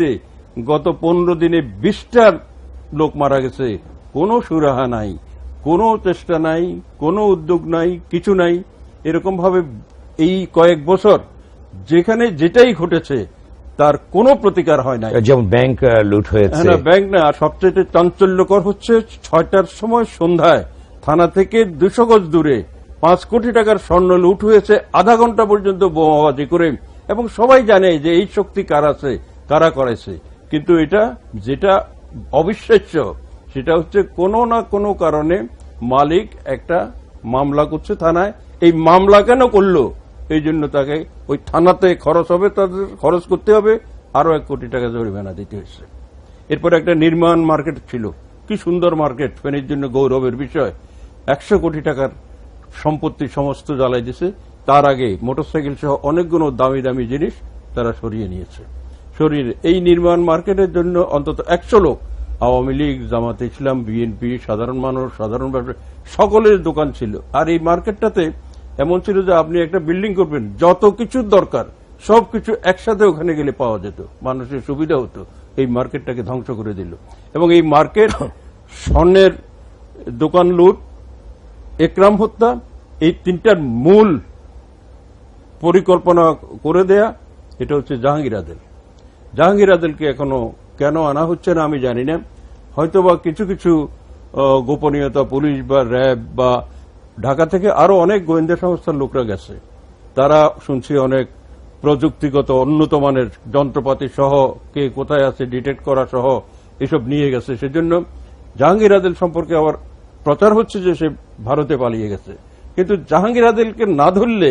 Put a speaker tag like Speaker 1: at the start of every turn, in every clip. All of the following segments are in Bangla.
Speaker 1: ফেনীতে গত পনেরো দিনে বিশটার লোক মারা গেছে। কোনো সুরাহা নাই কোনো চেষ্টা নাই কোনো উদ্যোগ নাই কিছু নাই। এরকম ভাবে এই কয়েক বছর যেখানে যেটাই ঘটেছে তার কোনো প্রতিকার হয় নাই।
Speaker 2: যেমন ব্যাংক লুট হয়েছে।
Speaker 1: হ্যাঁ, না, ব্যাংক না সবচেয়ে চাঞ্চল্যকর হচ্ছে ছয়টার সময় সন্ধ্যায় থানা থেকে দুশো গজ দূরে পাঁচ কোটি টাকার স্বর্ণ লুট হয়েছে। আধা ঘণ্টা পর্যন্ত বোমাবাজি করে। এবং সবাই জানে যে এই শক্তি কার আছে। কারা করেছে। কিন্তু এটা যেটা অবিশ্বাস্য, সেটা হচ্ছে কোনো না কোনো কারণে মালিক একটা মামলা করছে থানায়। এই মামলা কেন করল? এই জন্য তাকে ওই থানাতে খরচ হবে, তাদের খরচ করতে হবে। আরও এক কোটি টাকা জরিমানা দিতে হয়েছে। এরপর একটা নির্মাণ মার্কেট ছিল। কি সুন্দর মার্কেট, ফেনীর জন্য গৌরবের বিষয়। একশো কোটি টাকার সম্পত্তি সমস্ত জ্বালাই দিছে। তার আগে মোটরসাইকেল সহ অনেকগুলো দামি দামি জিনিস তারা সরিয়ে নিয়েছে। সরিয়ে এই নির্মাণ মার্কেটের জন্য অন্তত একশো লোক, আওয়ামী লীগ, জামাতে ইসলাম, বিএনপি, সাধারণ মানুষ, সাধারণ সকলের দোকান ছিল। আর এই মার্কেটটাতে এমন ছিল যে আপনি একটা বিল্ডিং করবেন, যত কিছুর দরকার সবকিছু একসাথে ওখানে গেলে পাওয়া যেত, মানুষের সুবিধা হতো, এই মার্কেটটাকে ধ্বংস করে দিল। এবং এই মার্কেট, স্বর্ণের দোকান লুট, একরাম হত্যা, এই তিনটার মূল পরিকল্পনা করে দেয়া, এটা হচ্ছে জাহাঙ্গীর আদেল জাহাঙ্গীর আদেলকে এখনও কেন আনা হচ্ছে না আমি জানি না। হয়তোবা কিছু কিছু গোপনীয়তা, পুলিশ বা র্যাব বা ঢাকা থেকে আরও অনেক গোয়েন্দা সংস্থার লোকরা গেছে। তারা শুনছি অনেক প্রযুক্তিগত উন্নত মানের যন্ত্রপাতি সহ কে কোথায় আছে, ডিটেক্ট করা সহ এসব নিয়ে গেছে। সেজন্য জাহাঙ্গীর আদেল সম্পর্কে আবার প্রচার হচ্ছে যে সে ভারতে পালিয়ে গেছে। কিন্তু জাহাঙ্গীর আদেলকে না ধরলে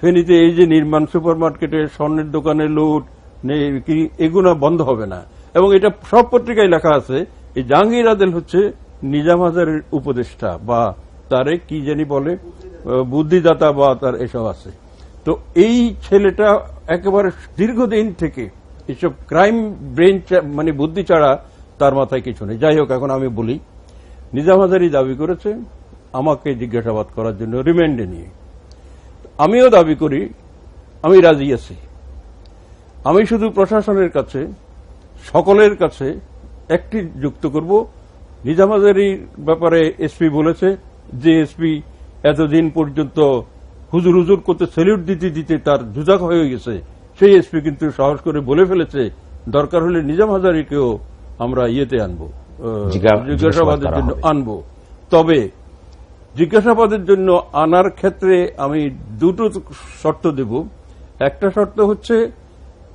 Speaker 1: ফেনীতে এই যে নির্মাণ সুপার মার্কেটে স্বর্ণের দোকানে লুট এগুলো বন্ধ হবে না। এবং এটা সব পত্রিকায় লেখা আছে, এই জাহাঙ্গীর আদেল হচ্ছে নিজাম হাজারের উপদেষ্টা, বা তারে কি জানি বলে বুদ্ধিদাতা বা তার এসব আছে। তো এই ছেলেটা একেবারে দীর্ঘদিন থেকে এসব ক্রাইম ব্রেন মানে বুদ্ধি ছাড়া তার মাথায় কিছু নেই। যাই হোক, এখন আমি বলি, নিজাম হাজারি দাবি করেছে আমাকে জিজ্ঞাসাবাদ করার জন্য, রিমান্ডে নিয়ে। আমিও দাবি করি, আমি রাজি আছি। আমি শুধু প্রশাসনের কাছে সকলের কাছে একটি যুক্ত করব। নিজামাজারির ব্যাপারে এসপি বলেছে যে এসপি এতদিন পর্যন্ত হুজুর হুজুর করতে সেলিউট দিতে দিতে তার জুজাক হয়ে গেছে। সেই এসপি কিন্তু সাহস করে বলে ফেলেছে দরকার হলে নিজাম হাজারিকেও আমরা ইয়েতে আনব জিজ্ঞাসাবাদের জন্য। আনব। তবে জিজ্ঞাসাবাদের জন্য আনার ক্ষেত্রে আমি দুটো শর্ত দেব। একটা শর্ত হচ্ছে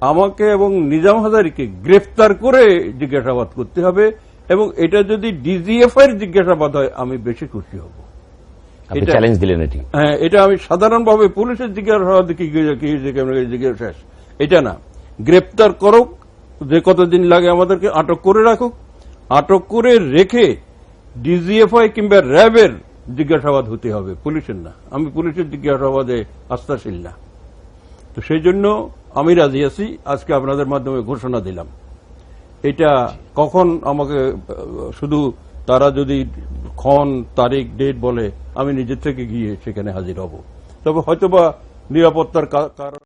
Speaker 1: আমাকে এবং নিজাম হাজারিকে গ্রেফতার করে জিজ্ঞাসাবাদ করতে হবে এবং এটা যদি ডিজিএফ এর জিজ্ঞাসাবাদ হয় আমি বেশি খুশি হব। এটা-
Speaker 2: চ্যালেঞ্জ দিলেন এটি।
Speaker 1: হ্যাঁ এটা আমি সাধারণভাবে পুলিশের জিজ্ঞাসাবাদ কি কি জিজ্ঞাসা শেষ। এটা না। গ্রেপ্তার করুক যে কতদিন লাগে আমাদেরকে আটক করে রাখুক। আটক করে রেখে ডিজিএফআই কিংবা র্যাবের জিজ্ঞাসাবাদ হতে হবে পুলিশের না। আমি পুলিশের জিজ্ঞাসাবাদে আস্থাশীল না। তো সেই জন্য আমি রাজি আছি আজকে আপনাদের মাধ্যমে ঘোষণা দিলাম। এটা কখন আমাকে, শুধু তারা যদি ক্ষণ, তারিখ ডেট বলে, আমি নিজের থেকে গিয়ে সেখানে হাজির হব। তবে হয়তোবা নিরাপত্তার কারণ